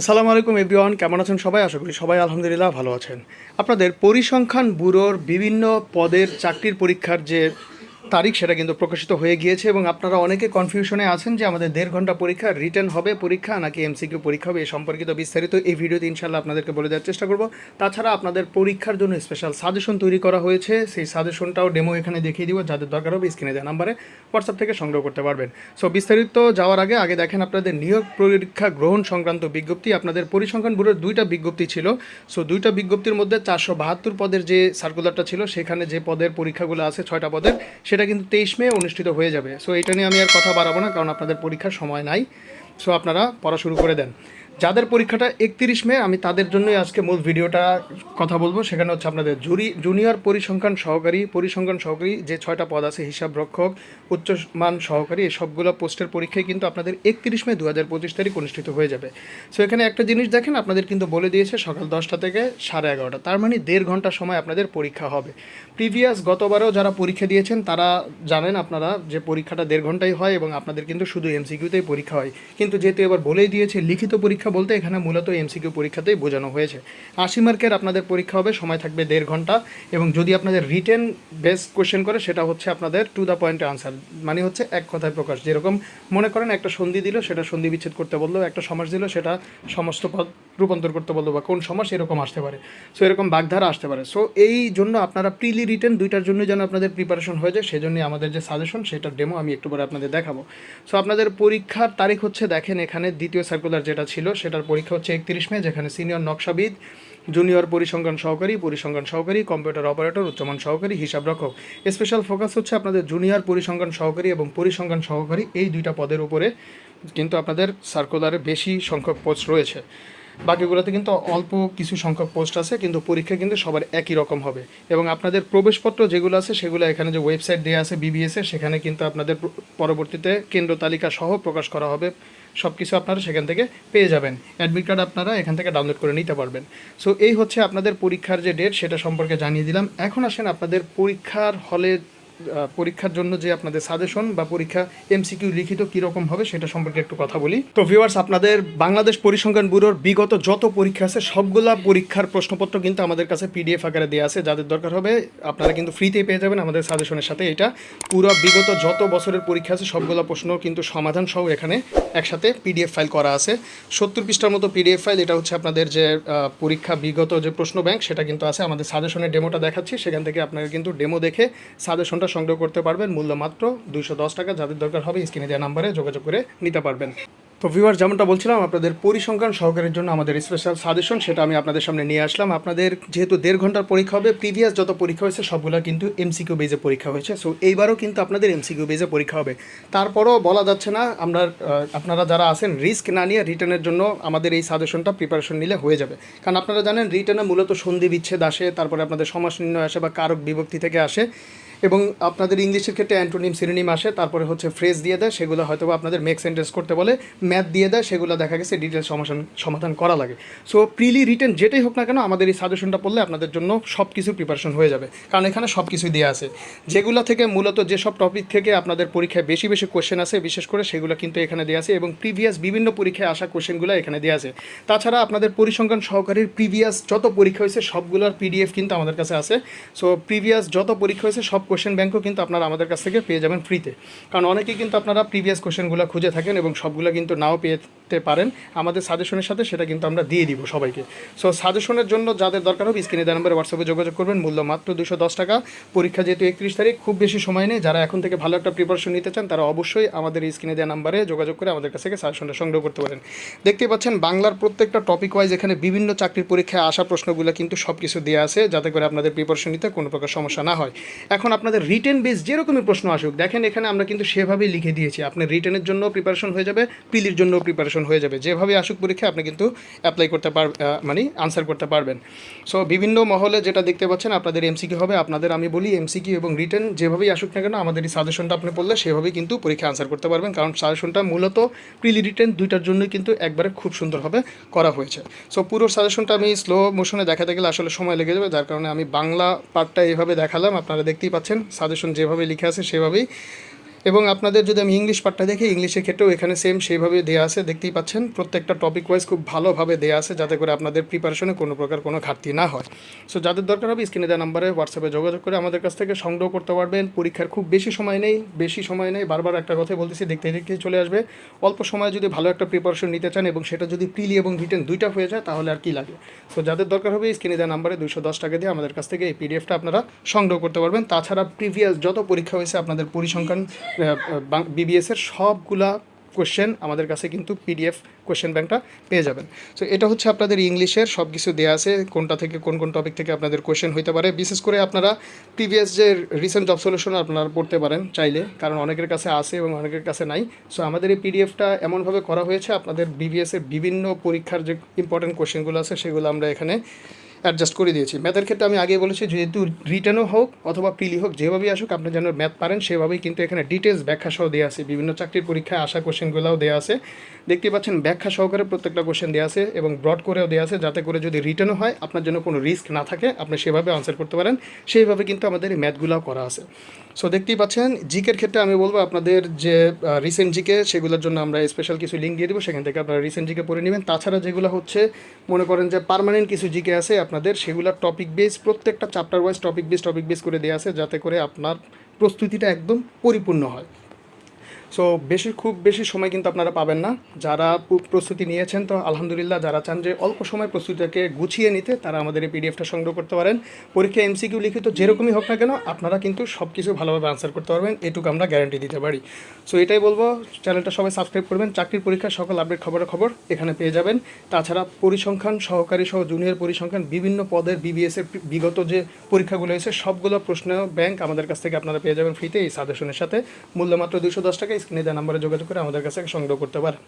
আসসালামু আলাইকুম এভরিওয়ান, কেমন আছেন সবাই? আশা করি সবাই আলহামদুলিল্লাহ ভালো আছেন। আপনাদের পরিসংখ্যান ব্যুরোর বিভিন্ন পদের চাকরির পরীক্ষার যে তারিখ সেটা কিন্তু প্রকাশিত হয়ে গিয়েছে এবং আপনারা অনেকে কনফিউশনে আছেন যে আমাদের দেড় ঘণ্টা পরীক্ষা রিটার্ন হবে পরীক্ষা নাকি এমসিকিউ পরীক্ষা হবে এই সম্পর্কিত বিস্তারিত এই ভিডিওতে ইনশাল্লাহ আপনাদেরকে বলে দেওয়ার চেষ্টা করব। তাছাড়া আপনাদের পরীক্ষার জন্য স্পেশাল সাজেশন তৈরি করা হয়েছে, সেই সাজেশনটাও ডেমো এখানে দেখিয়ে দিব, যাদের দরকার হবে স্ক্রিনে দেওয়া নাম্বারে হোয়াটসঅ্যাপ থেকে সংগ্রহ করতে পারবেন। সো বিস্তারিত যাওয়ার আগে আগে দেখেন আপনাদের নিয়োগ পরীক্ষা গ্রহণ সংক্রান্ত বিজ্ঞপ্তি। আপনাদের পরিসংখ্যান ব্যুরোর দুইটা বিজ্ঞপ্তি ছিল। সো দুইটা বিজ্ঞপ্তির মধ্যে চারশো বাহাত্তর পদের যে সার্কুলারটা ছিল, সেখানে যে পদের পরীক্ষাগুলো আছে, ছয়টা পদের, সেটা কিন্তু তেইশ মে অনুষ্ঠিত হয়ে যাবে। সো এটা নিয়ে আমি আর কথা বাড়াবো না, কারণ আপনাদের পরীক্ষার সময় নাই। সো আপনারা পড়া শুরু করে দেন। যাদের পরীক্ষাটা একত্রিশ মে, আমি তাদের জন্যই আজকে মূল ভিডিওটা কথা বলব। সেখানে হচ্ছে আপনাদের জুরি, জুনিয়র পরিসংখ্যান সহকারী পরিসংখ্যান সহকারী, যে ছয়টা পদ আছে, হিসাব রক্ষক, উচ্চমান সহকারী, এই সবগুলো পোস্টের পরীক্ষায় কিন্তু আপনাদের একত্রিশ মে দু হাজার পঁচিশ তারিখ অনুষ্ঠিত হয়ে যাবে। সো এখানে একটা জিনিস দেখেন, আপনাদের কিন্তু বলে দিয়েছে সকাল দশটা থেকে সাড়ে এগারোটা। তার মানে দেড় ঘণ্টা সময় আপনাদের পরীক্ষা হবে। প্রিভিয়াস গতবারও যারা পরীক্ষা দিয়েছেন, তারা জানেন আপনারা যে পরীক্ষাটা দেড় ঘন্টাই হয় এবং আপনাদের কিন্তু শুধু এমসিকিউতেই পরীক্ষা হয়। কিন্তু যেহেতু এবার বলেই দিয়েছে, লিখিত পরীক্ষা বলতে এখানে মূলত এমসিকিউ পরীক্ষাতেই বোঝানো হয়েছে। আশি মার্কের আপনাদের পরীক্ষা হবে, সময় থাকবে দেড় ঘণ্টা। এবং যদি আপনাদের রিটেন বেস কোশ্চেন করে, সেটা হচ্ছে আপনাদের টু দ্য পয়েন্টে আনসার মানে হচ্ছে এক কথায় প্রকাশ। যেরকম মনে করেন একটা সন্ধি দিল, সেটা সন্ধি বিচ্ছেদ করতে বলল, একটা সমাস দিল, সেটা সমস্ত পদ রূপান্তর করতে বলল, বা কোন সমাস এরকম আসতে পারে। সো এরকম বাগধারা আসতে পারে। সো এই জন্য আপনারা প্রিলি রিটেন দুইটার জন্য যেন আপনাদের প্রিপারেশন হয়ে যায়, সেজন্যই আমাদের যে সাজেশন সেটার ডেমো আমি একটু পরে আপনাদের দেখাবো। সো আপনাদের পরীক্ষার তারিখ হচ্ছে, দেখেন এখানে দ্বিতীয় সার্কুলার যেটা ছিল সেটার পরীক্ষা হচ্ছে একত্রিশ মে, যেখানে সিনিয়র নকশাবিদ, জুনিয়র পরিসংখ্যান সহকারী পরিসংখ্যান সহকারী, কম্পিউটার অপারেটর, উচ্চমান সহকারী, হিসাব রক্ষক। স্পেশাল ফোকাস হচ্ছে আপনাদের জুনিয়র পরিসংখ্যান সহকারী এবং পরিসংখ্যান সহকারী এই দুইটা পদের উপরে কিন্তু আপনাদের সার্কুলারে বেশি সংখ্যক পোস্ট রয়েছে। বাকিগুলোতে কিন্তু অল্প কিছু সংখ্যক পোস্ট আছে, কিন্তু পরীক্ষা কিন্তু সবার একই রকম হবে। এবং আপনাদের প্রবেশপত্র যেগুলো আছে, সেগুলো এখানে যে ওয়েবসাইট দেওয়া আছে বিবিএসের সেখানে কিন্তু আপনাদের পরবর্তীতে কেন্দ্র তালিকা সহ প্রকাশ করা হবে। সব কিছু আপনারা সেখান থেকে পেয়ে যাবেন। অ্যাডমিট কার্ড আপনারা এখান থেকে ডাউনলোড করে নিতে পারবেন। সো এই হচ্ছে আপনাদের পরীক্ষার যে ডেট সেটা সম্পর্কে জানিয়ে দিলাম। এখন আসেন আপনাদের পরীক্ষার হলে পরীক্ষার জন্য যে আপনাদের সাজেশন বা পরীক্ষা এমসিকিউ লিখিত কীরকম হবে সেটা সম্পর্কে একটু কথা বলি। তো ভিউয়ার্স আপনাদের বাংলাদেশ পরিসংখ্যান ব্যুরোর বিগত যত পরীক্ষা আছে, সবগুলা পরীক্ষার প্রশ্নপত্র কিন্তু আমাদের কাছে পিডিএফ আকারে দেওয়া আছে। যাদের দরকার হবে, আপনারা কিন্তু ফ্রিতেই পেয়ে যাবেন আমাদের সাজেশনের সাথে এটা। পুরো বিগত যত বছরের পরীক্ষা আছে, সবগুলো প্রশ্ন কিন্তু সমাধান সহ এখানে একসাথে পিডিএফ ফাইল করা আছে। সত্তর পৃষ্ঠার মতো পিডিএফ ফাইল এটা হচ্ছে আপনাদের যে পরীক্ষা বিগত যে প্রশ্ন ব্যাংক সেটা কিন্তু আছে। আমাদের সাজেশনের ডেমোটা দেখাচ্ছি। সেখান থেকে আপনারা কিন্তু ডেমো দেখে সাজেশনটা সংগ্রহ করতে পারবেন। মূল্য মাত্র দুইশো দশ টাকা। যাদের দরকার হবে স্ক্রিনে দেওয়া নাম্বারে যোগাযোগ করে নিতে পারবেন। তো ভিউয়ার যেমনটা বলছিলাম, আপনাদের পরিসংখ্যান সহকারের জন্য আমাদের স্পেশাল সাজেশন সেটা আমি আপনাদের সামনে নিয়ে আসলাম। আপনাদের যেহেতু দেড় ঘণ্টার পরীক্ষা হবে প্রিভিয়াস যত পরীক্ষা হয়েছে, সবগুলো কিন্তু এমসিকিউ বেজে পরীক্ষা হয়েছে। সো এইবারও কিন্তু আপনাদের এমসিকিউ বেজে পরীক্ষা হবে। তারপরও বলা যাচ্ছে না, আমরা আপনারা যারা আছেন রিস্ক না নিয়ে রিটার্নের জন্য আমাদের এই সাজেশনটা প্রিপারেশন নিলে হয়ে যাবে। কারণ আপনারা জানেন রিটার্নে মূলত সন্ধি বিচ্ছেদ আসে, তারপরে আপনাদের সমাস নির্ণয় আসে বা কারক বিভক্তি থেকে আসে। এবং আপনাদের ইংলিশের ক্ষেত্রে অ্যান্টোনিম সিনোনিম আসে, তারপরে হচ্ছে ফ্রেজ দিয়ে দেয়, সেগুলো হয়তো আপনাদের মেক সেন্টেন্স করতে বলে, ম্যাথ দিয়ে দেয়, সেগুলো দেখা গেছে ডিটেলস সমাধান সমাধান করা লাগে। সো প্রিলি রিটেন যেটাই হোক না কেন, আমাদের এই সাজেশনটা পড়লে আপনাদের জন্য সব কিছু প্রিপারেশন হয়ে যাবে। কারণ এখানে সব কিছুই দেওয়া আছে। যেগুলো থেকে মূলত যেসব টপিক থেকে আপনাদের পরীক্ষায় বেশি বেশি কোশ্চেন আছে বিশেষ করে সেগুলো কিন্তু এখানে দেওয়া আছে এবং প্রিভিয়াস বিভিন্ন পরীক্ষায় আসা কোশ্চেনগুলো এখানে দেওয়া আছে। তাছাড়া আপনাদের পরিসংখ্যান সহকারীর প্রিভিয়াস যত পরীক্ষা হয়েছে, সবগুলোর পিডিএফ কিন্তু আমাদের কাছে আছে। সো প্রিভিয়াস যত পরীক্ষা হয়েছে, সব কোশ্চেন ব্যাংকও কিন্তু আপনারা আমাদের কাছ থেকে পেয়ে যাবেন ফ্রিতে কারণ অনেকেই কিন্তু আপনারা প্রিভিয়াস কোশ্চেনগুলো খুঁজে থাকেন এবং সবগুলো কিন্তু নাও পেতে পারেন। আমাদের সাজেশনের সাথে সেটা কিন্তু আমরা দিয়ে দিব সবাইকে। সো সাজেশনের জন্য যাদের দরকার হবে স্ক্রিনে দেওয়া নাম্বারে হোয়াটসঅ্যাপে যোগাযোগ করবেন। মূল্য মাত্র দুশো দশ টাকা। পরীক্ষা যেহেতু একত্রিশ তারিখ, খুব বেশি সময় নেই। যারা এখন থেকে ভালো একটা প্রিপারেশন নিতে চান, তারা অবশ্যই আমাদের স্ক্রিনে দেওয়া নাম্বারে যোগাযোগ করে আমাদের কাছ থেকে সাজেশনটা সংগ্রহ করতে পারেন। দেখতেই পাচ্ছেন, বাংলার প্রত্যেকটা টপিক ওয়াইজ এখানে বিভিন্ন চাকরির পরীক্ষায় আসা প্রশ্নগুলো কিন্তু সব কিছু দেওয়া আছে, যাতে করে আপনাদের প্রিপারেশন নিতে কোনো প্রকার সমস্যা না হয়। এখন আপনাদের রিটেন বেস যেরকমই প্রশ্ন আসুক, দেখেন এখানে আমরা কিন্তু সেভাবেই লিখে দিয়েছি। আপনার রিটেনের জন্য প্রিপারেশন হয়ে যাবে, পিলির জন্য প্রিপারেশন হয়ে যাবে। যেভাবে আসুক পরীক্ষা, আপনি কিন্তু অ্যাপ্লাই করতে পার মানে আনসার করতে পারবেন। সো বিভিন্ন মহলে যেটা দেখতে পাচ্ছেন, আপনাদের এমসিকিউ হবে। আপনাদের আমি বলি এমসিকিউ এবং রিটেন যেভাবেই আসুক না কেন আমাদের এই সাজেশনটা আপনি পড়লে সেভাবেই কিন্তু পরীক্ষা আনসার করতে পারবেন। কারণ সাজেশনটা মূলত প্রিলি রিটেন দুইটার জন্যই কিন্তু একবারে খুব সুন্দরভাবে করা হয়েছে। সো পুরো সাজেশনটা আমি স্লো মোশনে দেখাতে গেলে আসলে সময় লেগে যাবে। যার কারণে আমি বাংলা পার্টটা এইভাবে দেখালাম। আপনারা দেখতেই পাচ্ছেন সাজেশন যেভাবে লিখে আছে সেভাবেই এবং আপনাদের যদি আমি ইংলিশ পার্টটা দেখি ইংলিশের ক্ষেত্রেও এখানে সেম সেইভাবে দেওয়া আছে, দেখতেই পাচ্ছেন। প্রত্যেকটা টপিক ওয়াইজ খুব ভালোভাবে দেওয়া আছে, যাতে করে আপনাদের প্রিপারেশনে কোনো প্রকার কোনো ঘাটতি না হয়। সো যাদের দরকার হবে স্ক্রিনে দেওয়া নাম্বারে হোয়াটসঅ্যাপে যোগাযোগ করে আমাদের কাছ থেকে সংগ্রহ করতে পারবেন। পরীক্ষার খুব বেশি সময় নেই, বেশি সময় নেই, বারবার একটা কথাই বলতেছি, দেখতে দেখতে চলে আসবে। অল্প সময় যদি ভালো একটা প্রিপারেশন নিতে চান এবং সেটা যদি প্রিলি এবং রিটেন দুইটা হয়ে যায়, তাহলে আর কি লাগে? সো যাদের দরকার হবে স্ক্রিনে দেওয়া নাম্বারে দুশো দশ টাকা দিয়ে আমাদের কাছ থেকে এই পিডিএফটা আপনারা সংগ্রহ করতে পারবেন। তাছাড়া প্রিভিয়াস যত পরীক্ষা হয়েছে, আপনাদের পরিসংখ্যান বিবিএসের সবগুলা কোশ্চেন আমাদের কাছে কিন্তু পিডিএফ কোশ্চেন ব্যাংকটা পেয়ে যাবেন। সো এটা হচ্ছে আপনাদের ইংলিশের সব কিছু দেওয়া আছে, কোনটা থেকে কোন কোন টপিক থেকে আপনাদের কোশ্চেন হতে পারে। বিশেষ করে আপনারা প্রিভিয়াস যে রিসেন্ট জব সলিউশন আপনারা পড়তে পারেন চাইলে, কারণ অনেকের কাছে আছে এবং অনেকের কাছে নাই। সো আমাদের এই পিডিএফটা এমনভাবে করা হয়েছে, আপনাদের বিবিএসের বিভিন্ন পরীক্ষার যে ইম্পর্টেন্ট কোশ্চেনগুলো আছে, সেগুলো আমরা এখানে অ্যাডজাস্ট করে দিয়েছি। ম্যাথের ক্ষেত্রে আমি আগে বলেছি, যেহেতু রিটার্নও হোক অথবা প্রিলি হোক, যেভাবেই আসুক, আপনি যেন ম্যাথ পারেন, সেভাবেই কিন্তু এখানে ডিটেলস ব্যাখ্যা সহ দেওয়া আছে। বিভিন্ন চাকরির পরীক্ষায় আসা কোশ্চেনগুলোও দেওয়া আছে। দেখতে পাচ্ছেন, ব্যাখ্যা সহকারে প্রত্যেকটা কোশ্চেন দেওয়া আছে এবং ব্রড করেও দেওয়া আছে, যাতে করে যদি রিটার্নও হয়, আপনার জন্য কোনো রিস্ক না থাকে, আপনি সেভাবে আনসার করতে পারেন। সেইভাবে কিন্তু আমাদের এই ম্যাথগুলোও করা আছে। সো দেখতেই পাচ্ছেন জিকের ক্ষেত্রে আমি বলব আপনাদের যে রিসেন্ট জিকে সেগুলোর জন্য আমরা স্পেশাল কিছু লিঙ্ক দিয়ে দেবো। সেখান থেকে আপনারা রিসেন্ট জিকে পড়ে নেবেন। তাছাড়া যেগুলো হচ্ছে, মনে করেন যে পারমানেন্ট কিছু জিকে আছে আপনাদের, সেগুলোর টপিক বেস প্রত্যেকটা chapter wise topic base topic base করে দেওয়া আছে যাতে করে আপনার প্রস্তুতিটা একদম পরিপূর্ণ হয়। সো বেশি, খুব বেশি সময় কিন্তু আপনারা পাবেন না। যারা প্রস্তুতি নিয়েছেন, তো আলহামদুলিল্লাহ যারা চান যে অল্প সময় প্রস্তুতিটাকে গুছিয়ে নিতে, তারা আমাদের এই পিডিএফটা সংগ্রহ করতে পারেন। পরীক্ষা এমসিকিউ লিখিত যেরকমই হোক না কেন, আপনারা কিন্তু সব কিছু ভালোভাবে আনসার করতে পারবেন। এটুকু আমরা গ্যারান্টি দিতে পারি। সো এটাই বলব চ্যানেলটা সবাই সাবস্ক্রাইব করবেন। চাকরির পরীক্ষার সকল আপডেট খবরের খবর এখানে পেয়ে যাবেন। তাছাড়া পরিসংখ্যান সহকারী সহ জুনিয়র পরিসংখ্যান, বিভিন্ন পদের বিবিএসের বিগত যে পরীক্ষাগুলো হয়েছে, সবগুলো প্রশ্ন ব্যাংক আমাদের কাছ থেকে আপনারা পেয়ে যাবেন ফ্রিতে এই সাজেশনের সাথে। মূল্য মাত্র দুশো দশ টাকা। স্ক্রিনে দেওয়া নাম্বারে যোগাযোগ করে আমাদের কাছে সংগ্রহ করতে পারেন।